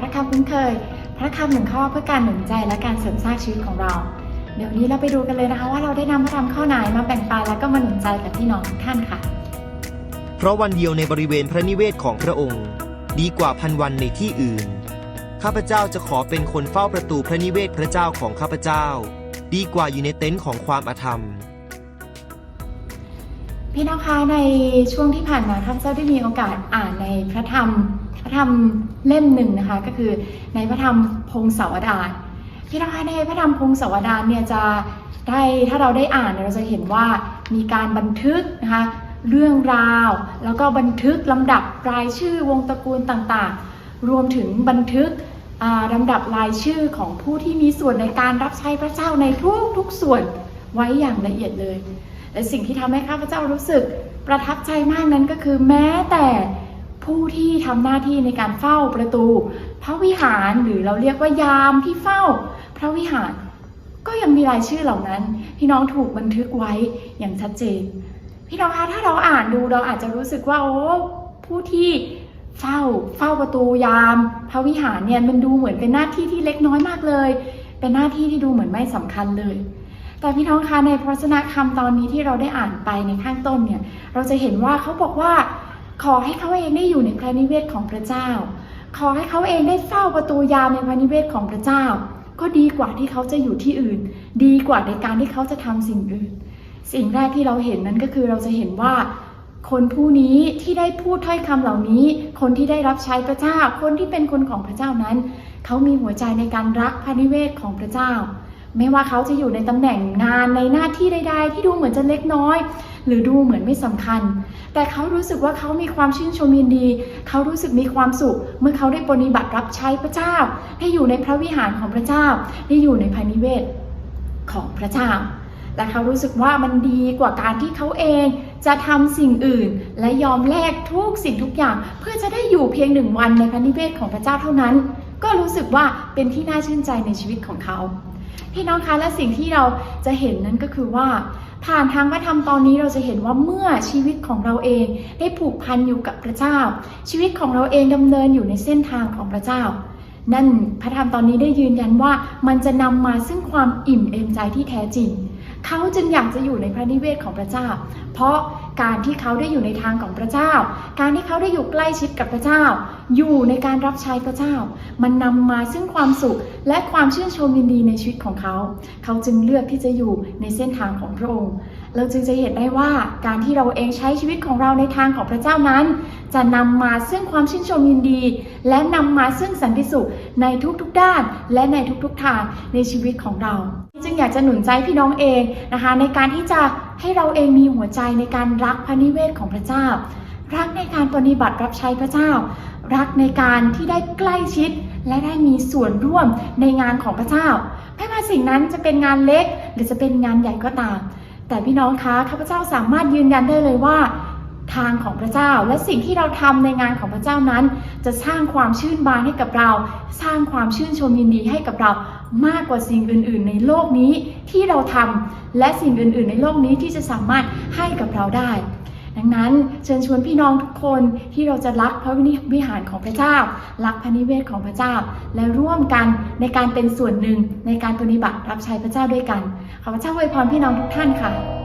พระคำคุ้นเคย พระคำหนึ่งข้อเพื่อการหนุนใจและการเสริมสร้างชีวิตของเรา เดี๋ยวนี้เราไปดูกันเลยนะคะ ว่าเราได้นำพระธรรมข้อไหนมาแบ่งปันและก็มาหนุนใจกับพี่น้องทุกท่านค่ะ เพราะวันเดียวในบริเวณพระนิเวศของพระองค์ ดีกว่าพันวันในที่อื่น ข้าพเจ้าจะขอเป็นคนเฝ้าประตูพระนิเวศพระเจ้าของข้าพเจ้า ดีกว่าอยู่ในเต็นท์ของความอาธรรม พี่น้องคะในช่วงที่ผ่านมาข้าพเจ้าได้มีโอกาสอ่านในพระธรรม พระธรรมเล่มหนึ่งนะคะ ก็คือในพระธรรมพงศาวดารพี่น้องคะในพระธรรมพงศาวดารเนี่ยจะได้ถ้าเราได้อ่านเราจะเห็นว่ามีการบันทึกนะคะเรื่องราว แล้วก็บันทึกลำดับรายชื่อวงตระกูลต่างๆ รวมถึงบันทึกอ่าลำดับรายชื่อของผู้ที่มีส่วนในการรับใช้พระเจ้าในทุกๆส่วน ไว้อย่างละเอียดเลย และสิ่งที่ทำให้ข้าพเจ้ารู้สึกประทับใจมากนั้นก็คือแม้แต่ผู้ที่ทำหน้าที่ในการเฝ้าประตู พระวิหารหรือเราเรียกว่ายามที่เฝ้า พระวิหาร ก็ยังมีรายชื่อเหล่านั้น พี่น้องถูกบันทึกไว้อย่างชัดเจน พี่น้องคะถ้าเราอ่านดูเราอาจจะรู้สึกว่าโอ้ผู้ที่เฝ้าเฝ้าประตูยาม พระวิหารเนี่ยมันดูเหมือนเป็นหน้าที่ที่เล็กน้อยมากเลย เป็นหน้าที่ที่ดูเหมือนไม่สำคัญเลย แต่พี่น้องคะในพระวจนะคำตอนนี้ที่เราได้อ่านไปในข้างต้นเนี่ยเราจะเห็นว่าเขาบอกว่าขอให้เขาเองได้อยู่ในพระนิเวศของพระเจ้า ขอให้เขาเองได้เฝ้าประตูยามในพระนิเวศของพระเจ้า ก็ดีกว่าที่เขาจะอยู่ที่อื่น ดีกว่าในการที่เขาจะทำสิ่งอื่น สิ่งแรกที่เราเห็นนั้นก็คือเราจะเห็นว่าคนผู้นี้ที่ได้พูดถ้อยคำเหล่านี้ คนที่ได้รับใช้พระเจ้า คนที่เป็นคนของพระเจ้านั้น เขามีหัวใจในการรักพระนิเวศของพระเจ้า ไม่ว่าเขาจะอยู่ในตำแหน่งงานในหน้าที่ใด ๆ ที่ดูเหมือนจะเล็กน้อย หรือดูเหมือนไม่สำคัญ แต่เขารู้สึกว่าเขามีความชื่นชมยินดี เขารู้สึกมีความสุข เมื่อเขาได้ปฏิบัติรับใช้พระเจ้า ได้อยู่ในพระวิหารของพระเจ้า ได้อยู่ในพระนิเวศของพระเจ้าและเขารู้สึกว่ามันดีกว่าการที่เขาเองจะทำสิ่งอื่น และยอมแลกทุกสิ่งทุกอย่าง เพื่อจะได้อยู่เพียงหนึ่งวันในพระนิเวศของพระเจ้าเท่านั้น ก็รู้สึกว่าเป็นที่น่าชื่นใจในชีวิตของเขา พี่น้องคะและสิ่งที่เราจะเห็นนั้นก็คือว่า ผ่านทางพระธรรมตอนนี้เราจะเห็นว่าเมื่อชีวิตของเราเองได้ผูกพันอยู่กับพระเจ้า ชีวิตของเราเองดำเนินอยู่ในเส้นทางของพระเจ้า นั่นพระธรรมตอนนี้ได้ยืนยันว่ามันจะนำมาซึ่งความอิ่มเอมใจที่แท้จริง เขาจึงอยากจะอยู่ในพระนิเวศของพระเจ้า เพราะการที่เขาได้อยู่ในทางของพระเจ้า การที่เขาได้อยู่ใกล้ชิดกับพระเจ้า อยู่ในการรับใช้พระเจ้า มันนำมาซึ่งความสุขและความชื่นชมยินดีในชีวิตของเขา เขาจึงเลือกที่จะอยู่ในเส้นทางของพระองค์ เราจึงจะเห็นได้ว่าการที่เราเองใช้ชีวิตของเราในทางของพระเจ้านั้น จะนำมาซึ่งความชื่นชมยินดี และนำมาซึ่งสันติสุขในทุกๆด้าน และในทุกๆทางในชีวิตของเรา จึงอยากจะหนุนใจพี่น้องเองนะคะ ในการที่จะให้เราเองมีหัวใจในการรักพระนิเวศของพระเจ้า รักในการปฏิบัติรับใช้พระเจ้า รักในการที่ได้ใกล้ชิดและได้มีส่วนร่วมในงานของพระเจ้าไม่ว่าสิ่งนั้นจะเป็นงานเล็ก หรือจะเป็นงานใหญ่ก็ตาม แต่พี่น้องคะข้าพเจ้าสามารถยืนยันได้เลยว่า ทางของพระเจ้า และสิ่งที่เราทำในงานของพระเจ้านั้น จะสร้างความชื่นบานให้กับเรา สร้างความชื่นชมยินดีให้กับเรามากกว่าสิ่งอื่น ๆ ในโลกนี้ที่เราทำและสิ่งอื่น ๆ ในโลกนี้ที่จะสามารถให้กับเราได้ดังนั้นเชิญชวนพี่น้องทุกคนที่เราจะรักพระวิหารของพระเจ้า รักพระนิเวศของพระเจ้า และร่วมกันในการเป็นส่วนหนึ่งในการปฏิบัติรับใช้พระเจ้าด้วยกันขอพระเจ้าอวยพรพี่น้องทุกท่านค่ะ